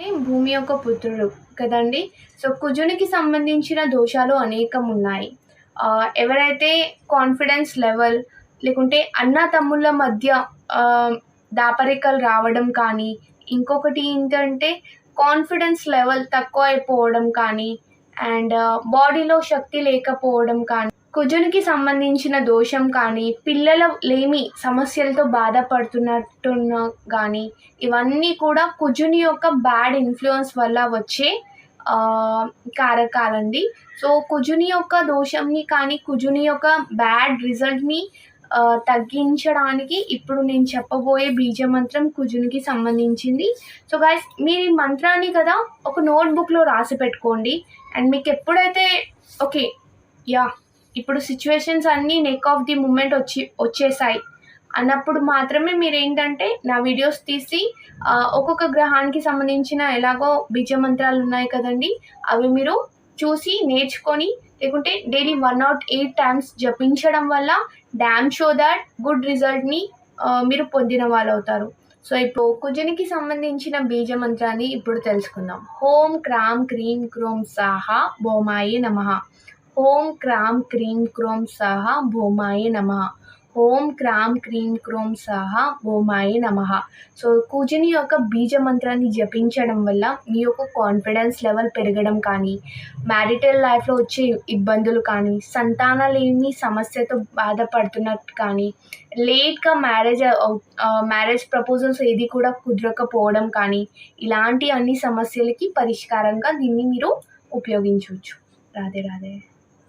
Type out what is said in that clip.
భూమి యొక్క పుత్రుడు కదండి? సో కుజునికి సంబంధించిన దోషాలు అనేకం ఉన్నాయి ఎవరైతే కాన్ఫిడెన్స్ లెవెల్ లేకుంటే అన్న తమ్ముళ్ళ మధ్య దాపరికలు రావడం కానీ ఇంకొకటి ఏంటంటే కాన్ఫిడెన్స్ లెవెల్ తక్కువ అయిపోవడం కానీ అండ్ uh, బాడీలో శక్తి లేకపోవడం కానీ కుజునికి సంబంధించిన దోషం కానీ పిల్లల లేమి సమస్యలతో బాధపడుతున్నట్టున్న కానీ ఇవన్నీ కూడా కుజుని యొక్క బ్యాడ్ ఇన్ఫ్లుయెన్స్ వల్ల వచ్చే uh, కారకాలండి. సో కుజుని యొక్క దోషంని కానీ కుజుని యొక్క బ్యాడ్ రిజల్ట్ని తగ్గించడానికి ఇప్పుడు నేను చెప్పబోయే బీజ మంత్రం కుజునికి సంబంధించింది. సో గైస్ మీరు ఈ మంత్రాన్ని కదా ఒక నోట్బుక్లో రాసి పెట్టుకోండి. అండ్ మీకు ఎప్పుడైతే ఓకే యా ఇప్పుడు సిచ్యువేషన్స్ అన్నీ నెక్ ఆఫ్ ది మూమెంట్ వచ్చి వచ్చేసాయి. అన్నప్పుడు మాత్రమే మీరు ఏంటంటే నా వీడియోస్ తీసి ఒక్కొక్క గ్రహానికి సంబంధించిన ఎలాగో బీజ మంత్రాలు ఉన్నాయి కదండి అవి మీరు చూసి నేర్చుకొని లేకుంటే daily one naught eight times జపించడం వల్ల డ్యామ్ షో దాట్ గుడ్ రిజల్ట్ని మీరు పొందిన వాళ్ళు అవుతారు సో ఇప్పుడు కుజునికి సంబంధించిన బీజ మంత్రాన్ని ఇప్పుడు తెలుసుకుందాం. హోం క్రామ్ క్రీం క్రోం సాహా భోమాయి నమ. ఓం క్రామ్ క్రీం క్రోం సహా భూమాయ నమ. ఓం క్రామ్ క్రీం క్రోం సహా భూమాయ నమ. సో కూజుని యొక్క బీజ మంత్రాన్ని జపించడం వల్ల మీ యొక్క కాన్ఫిడెన్స్ లెవెల్ పెరగడం కానీ మ్యారిటల్ లైఫ్లో వచ్చే ఇబ్బందులు కానీ సంతాన లేని సమస్యతో బాధపడుతున్నట్టు కానీ లేట్గా మ్యారేజ్ మ్యారేజ్ ప్రపోజల్స్ ఏది కూడా కుదరకపోవడం కానీ ఇలాంటి అన్ని సమస్యలకి పరిష్కారంగా దీన్ని మీరు ఉపయోగించవచ్చు. రాధే రాధే.